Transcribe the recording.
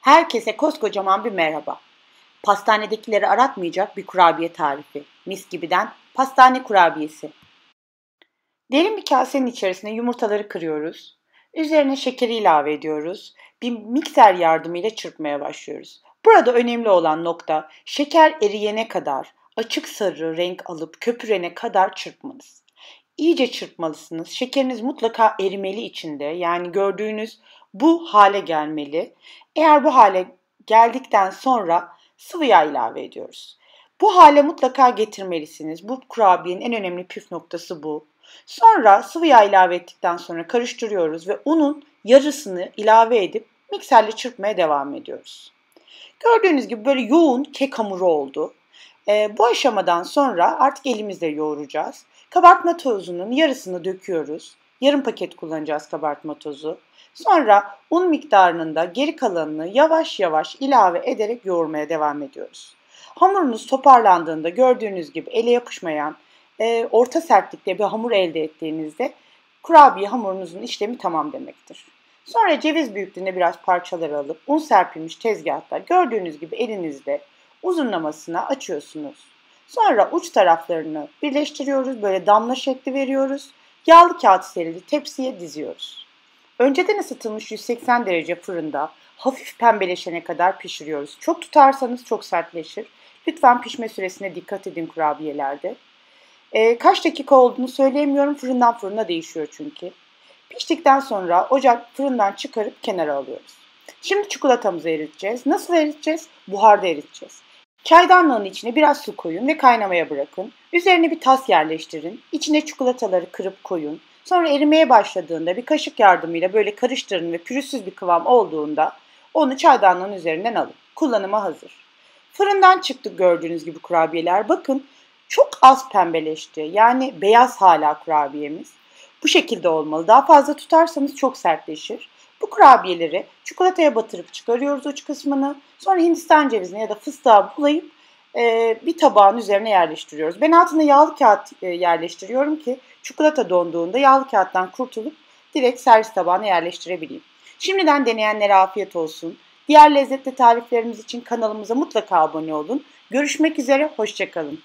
Herkese koskocaman bir merhaba. Pastanedekileri aratmayacak bir kurabiye tarifi. Mis gibiden pastane kurabiyesi. Derin bir kasenin içerisine yumurtaları kırıyoruz. Üzerine şekeri ilave ediyoruz. Bir mikser yardımıyla çırpmaya başlıyoruz. Burada önemli olan nokta şeker eriyene kadar açık sarı renk alıp köpürene kadar çırpmanız. İyice çırpmalısınız. Şekeriniz mutlaka erimeli içinde. Yani gördüğünüz bu hale gelmeli. Eğer bu hale geldikten sonra sıvı yağ ilave ediyoruz. Bu hale mutlaka getirmelisiniz. Bu kurabiyenin en önemli püf noktası bu. Sonra sıvı yağ ilave ettikten sonra karıştırıyoruz ve unun yarısını ilave edip mikserle çırpmaya devam ediyoruz. Gördüğünüz gibi böyle yoğun kek hamuru oldu. E, bu aşamadan sonra artık elimizle yoğuracağız. Kabartma tozunun yarısını döküyoruz. Yarım paket kullanacağız kabartma tozu. Sonra un miktarının da geri kalanını yavaş yavaş ilave ederek yoğurmaya devam ediyoruz. Hamurunuz toparlandığında gördüğünüz gibi ele yapışmayan e, orta sertlikte bir hamur elde ettiğinizde kurabiye hamurunuzun işlemi tamam demektir. Sonra ceviz büyüklüğünde biraz parçalar alıp un serpilmiş tezgahta gördüğünüz gibi elinizde uzunlamasına açıyorsunuz. Sonra uç taraflarını birleştiriyoruz. Böyle damla şekli veriyoruz. Yağlı kağıt serili tepsiye diziyoruz. Önceden ısıtılmış 180 derece fırında hafif pembeleşene kadar pişiriyoruz. Çok tutarsanız çok sertleşir. Lütfen pişme süresine dikkat edin kurabiyelerde. E, kaç dakika olduğunu söyleyemiyorum. Fırından fırına değişiyor çünkü. Piştikten sonra ocak fırından çıkarıp kenara alıyoruz. Şimdi çikolatamızı eriteceğiz. Nasıl eriteceğiz? Buharda eriteceğiz. Çaydanlığın içine biraz su koyun ve kaynamaya bırakın. Üzerine bir tas yerleştirin. İçine çikolataları kırıp koyun. Sonra erimeye başladığında bir kaşık yardımıyla böyle karıştırın ve pürüzsüz bir kıvam olduğunda onu çaydanlığın üzerinden alın. Kullanıma hazır. Fırından çıktı gördüğünüz gibi kurabiyeler. Bakın çok az pembeleşti. Yani beyaz hala kurabiyemiz. Bu şekilde olmalı. Daha fazla tutarsanız çok sertleşir. Bu kurabiyeleri çikolataya batırıp çıkarıyoruz uç kısmını. Sonra hindistan cevizine ya da fıstığa bulayıp e, bir tabağın üzerine yerleştiriyoruz. Ben altına yağlı kağıt e, yerleştiriyorum ki çikolata donduğunda yağlı kağıttan kurtulup direkt servis tabağına yerleştirebileyim. Şimdiden deneyenlere afiyet olsun. Diğer lezzetli tariflerimiz için kanalımıza mutlaka abone olun. Görüşmek üzere, hoşçakalın.